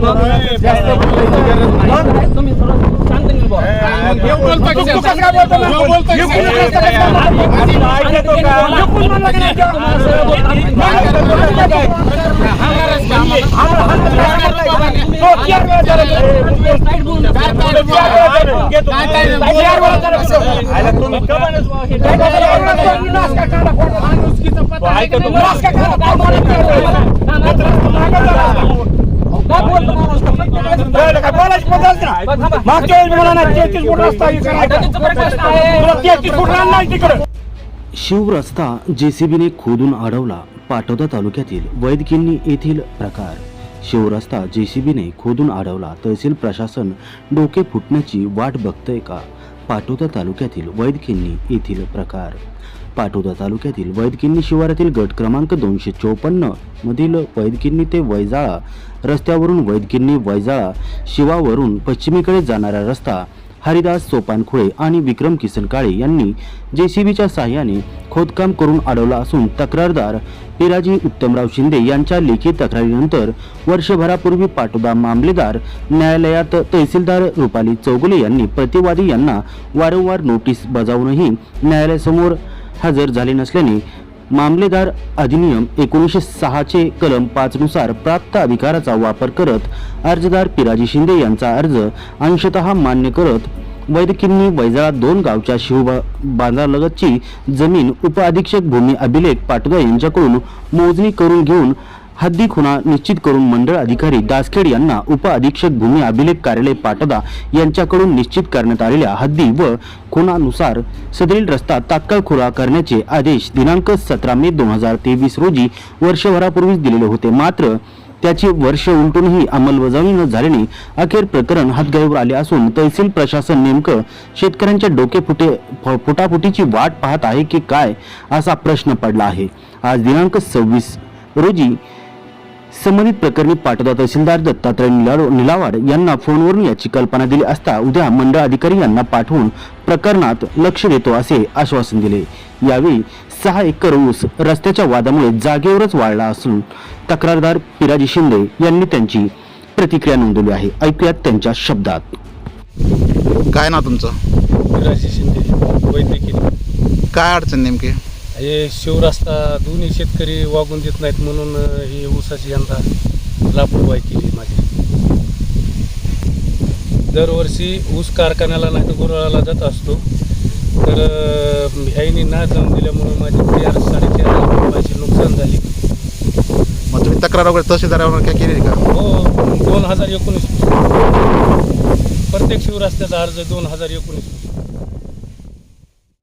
जास्त बोलायची गरज तुम्ही मागच्या वेळेस मला ना तेहतीस फूट रस्ता हे करायचा. तुला तेहतीस फूट जेसीबीने खोदून अडवला पाटोदा तालुक्यातील वैदकिन्नी येथील प्रकार. शिवरस्ता जेसीबीने खोदून अडवला तहसील प्रशासन डोके फुटण्याची वाट बघतंय का? पाटोदा तालुक्यातील वैदखिन्नी येथील प्रकार. पाटोदा तालुक्यातील वैदकिन्नी शिवारातील गट क्रमांक दोनशे चौपन्न मधील वैदकिन्नी ते वैजाळा रस्त्यावरून वैदकिन्नी वैजाळा शिवावरून पश्चिमेकडे जाणारा रस्ता हरिदास सोपानखुळे आणि विक्रम किसन काळे यांनी जेसीबीच्या सहाय्याने खोदकाम करून अडवला असून तक्रारदार पिराजी उत्तमराव शिंदे यांच्या लेखी तक्रारीनंतर वर्षभरापूर्वी पाटोदा मामलेदार न्यायालयात तहसीलदार रुपाली चौगुले यांनी प्रतिवादी यांना वारंवार नोटीस बजावूनही न्यायालयासमोर हजर झाले नसल्याने मामलेदार अधिनियम एकोणीसशे सहाचे कलम पाचनुसार प्राप्त अधिकाराचा वापर करत अर्जदार पिराजी शिंदे यांचा अर्ज अंशतः मान्य करत वैदकिन्नी वैजाळा दोन गावच्या शिवबा बांधालगतची जमीन उपअधीक्षक भूमी अभिलेख पाटगा यांच्याकडून मोजणी करून घेऊन हद्दी खुणा निश्चित करून मंडळ अधिकारी दासखेड यांना उप अधीक्षक भूमी अभिलेख कार्यालय पाटदा यांच्याकडून निश्चित करण्यात आलेल्या हद्दी व खुणानुसार सदरील रस्ता तात्काळ खुला करण्याचे आदेश दिनांक सतरा मे दोन हजार तेवीस रोजी वर्षभरापूर्वीच दिलेले होते. मात्र त्याची वर्ष उलटूनही अंमलबजावणी न झाल्याने अखेर प्रकरण हातगाईवर आले असून तहसील प्रशासन नेमकं शेतकऱ्यांच्या डोके फुटे फुटाफुटीची वाट पाहत आहे की काय असा प्रश्न पडला आहे. आज दिनांक सव्वीस रोजी संबंधित प्रकरणी पाटोदा तहसीलदार दत्तात्रय निलाव- निलावाड यांना फोनवरून याची कल्पना दिली असता उद्या मंडळ अधिकारी यांना पाठवून प्रकरणात लक्ष देतो असे आश्वासन दिले. यावेळी सहा एकर ऊस रस्त्याच्या वादामुळे जागेवरच वाढला असून तक्रारदार पिराजी शिंदे यांनी त्यांची प्रतिक्रिया नोंदवली आहे. ऐकूयात त्यांच्या शब्दात. काय ना तुमचं? विराजी शिंदे वैद्यकीय. काय अडचण नेमकी? हे शिवरस्ता दोन्ही शेतकरी वागून देत नाहीत म्हणून ही ऊसाची यंदा लापरवाही केली माझी. दरवर्षी ऊस कारखान्याला नाही तर गुराळाला जात असतो. तर ह्याईनी ना जाऊन दिल्यामुळं माझी चार साडेचार लाख रुपयाची नुकसान झाली. मग तुम्ही तक्रार वगैरे तहसीलदारावर काय केली का? हो दोन हजार एकोणीस. प्रत्येक शिवरस्त्याचा अर्ज दोन हजार एकोणीस.